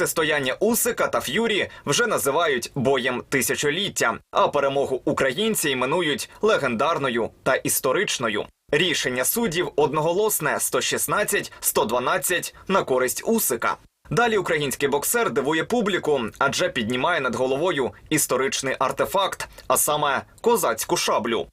Протистояння Усика та Ф'юрі вже називають боєм тисячоліття, а перемогу українці іменують легендарною та історичною. Рішення суддів одноголосне 116-112 на користь Усика. Далі український боксер дивує публіку, адже піднімає над головою історичний артефакт, а саме козацьку шаблю.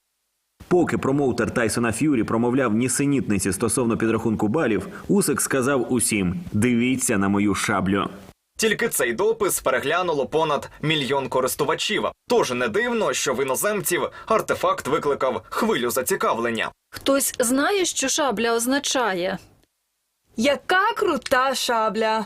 Поки промоутер Тайсона Ф'юрі промовляв нісенітниці стосовно підрахунку балів, Усик сказав усім: дивіться на мою шаблю. Тільки цей допис переглянуло понад мільйон користувачів. Тож не дивно, що в іноземців артефакт викликав хвилю зацікавлення. Хтось знає, що шабля означає. Яка крута шабля!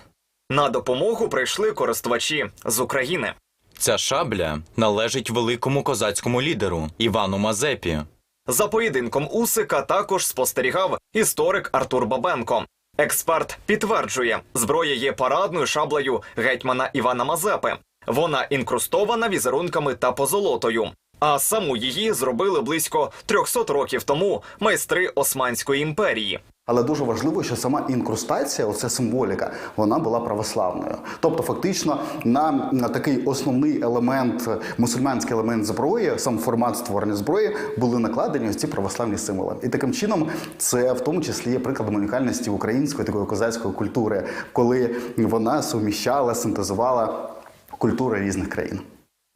На допомогу прийшли користувачі з України. Ця шабля належить великому козацькому лідеру Івану Мазепі. За поєдинком Усика також спостерігав історик Артур Бабенко. Експерт підтверджує, зброя є парадною шаблею гетьмана Івана Мазепи. Вона інкрустована візерунками та позолотою. А саму її зробили близько 300 років тому майстри Османської імперії. Але дуже важливо, що сама інкрустація, оця символіка, вона була православною. Тобто, фактично, на, на такий основний елемент, мусульманський елемент зброї, сам формат створення зброї, були накладені ось ці православні символи. І таким чином, це в тому числі є прикладом унікальності української такої козацької культури, коли вона суміщала, синтезувала культури різних країн.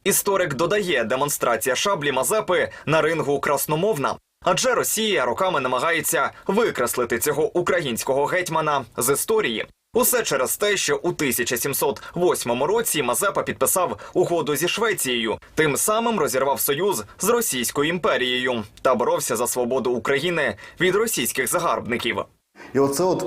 Історик додає, демонстрація шаблі Мазепи на рингу красномовна. Адже Росія роками намагається викреслити цього українського гетьмана з історії. Усе через те, що у 1708 році Мазепа підписав угоду зі Швецією, тим самим розірвав союз з Російською імперією та боровся за свободу України від російських загарбників. І оце от.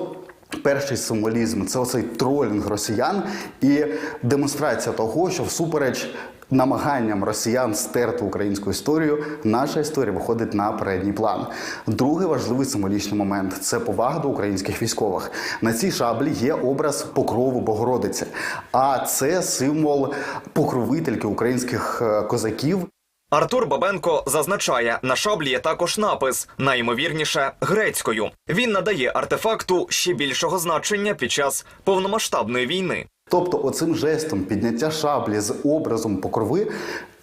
Перший символізм це оцей тролінг росіян і демонстрація того, що всупереч намаганням росіян стерти українську історію, наша історія виходить на передній план. Другий важливий символічний момент це повага до українських військових. На цій шаблі є образ покрову Богородиці, а це символ покровительки українських е, козаків. Артур Бабенко зазначає, на шаблі є також напис, найімовірніше грецькою. Він надає артефакту ще більшого значення під час повномасштабної війни. Тобто, оцим жестом підняття шаблі з образом покрови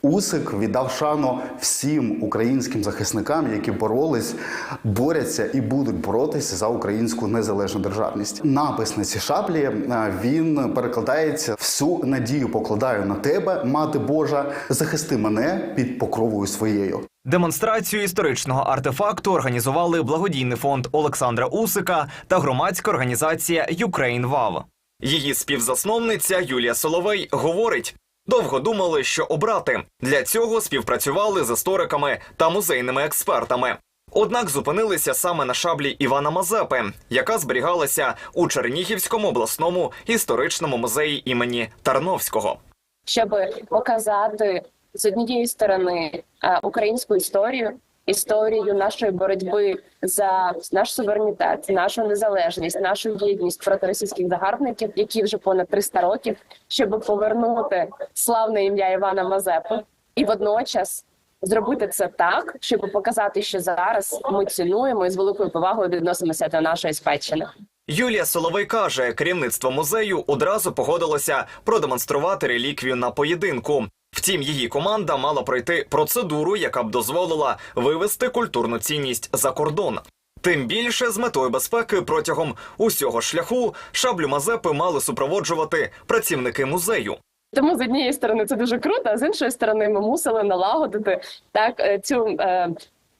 Усик віддав шану всім українським захисникам, які боролись, борються і будуть боротися за українську незалежну державність. Напис на цій шаблі е, він перекладається всю надію покладаю на тебе, мати Божа, захисти мене під покровою своєю. Демонстрацію історичного артефакту організували благодійний фонд Олександра Усика та громадська організація Ukraine WAV. Її співзасновниця Юлія Соловей говорить. Довго думали, що обрати. Для цього співпрацювали з істориками та музейними експертами. Однак зупинилися саме на шаблі Івана Мазепи, яка зберігалася у Чернігівському обласному історичному музеї імені Тарновського. щоб показати з однієї сторони е, українську історію, історію нашої боротьби за наш суверенітет, нашу незалежність, нашу єдність проти російських загарбників, які вже понад 300 років, щоб повернути славне ім'я Івана Мазепи, і водночас. Зробити це так, щоб показати, що зараз ми цінуємо і з великою повагою відносимося до нашої спадщини. Юлія Соловей каже, керівництво музею одразу погодилося продемонструвати реліквію на поєдинку. Втім, її команда мала пройти процедуру, яка б дозволила вивести культурну цінність за кордон. Тим більше з метою безпеки протягом усього шляху шаблю Мазепи мали супроводжувати працівники музею. Тому з однієї сторони це дуже круто, а з іншої сторони ми мусили налагодити так е, цю. Е,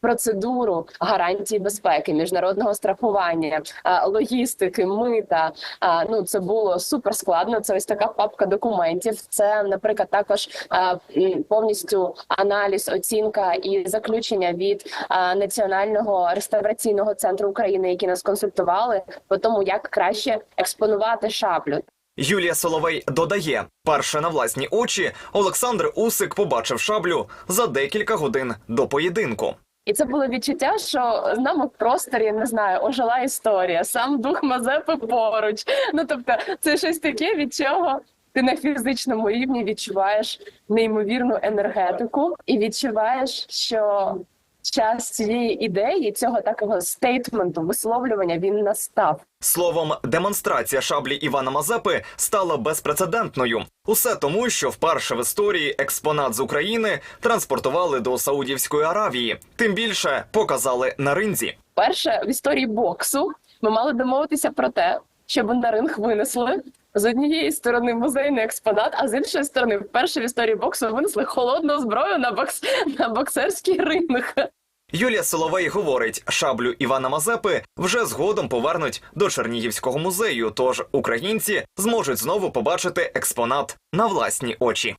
Процедуру гарантії безпеки, міжнародного страхування, логістики, мита. Ну це було супер складно. Це ось така папка документів. Це, наприклад, також повністю аналіз, оцінка і заключення від національного реставраційного центру України, які нас консультували по тому, як краще експонувати шаблю. Юлія Соловей додає, перше на власні очі Олександр Усик побачив шаблю за декілька годин до поєдинку. І це було відчуття, що з нами в просторі не знаю, ожила історія, сам дух Мазепи поруч. Ну тобто, це щось таке, від чого ти на фізичному рівні відчуваєш неймовірну енергетику і відчуваєш, що час цієї ідеї, цього такого стейтменту, висловлювання він настав. Словом, демонстрація шаблі Івана Мазепи стала безпрецедентною. Усе тому, що вперше в історії експонат з України транспортували до Саудівської Аравії. Тим більше показали на ринзі. Перше в історії боксу ми мали домовитися про те, щоб на ринг винесли з однієї сторони музейний експонат, а з іншої сторони, вперше в історії боксу винесли холодну зброю на бокс на боксерський ринг. Юлія Соловей говорить, шаблю Івана Мазепи вже згодом повернуть до Чернігівського музею. Тож українці зможуть знову побачити експонат на власні очі.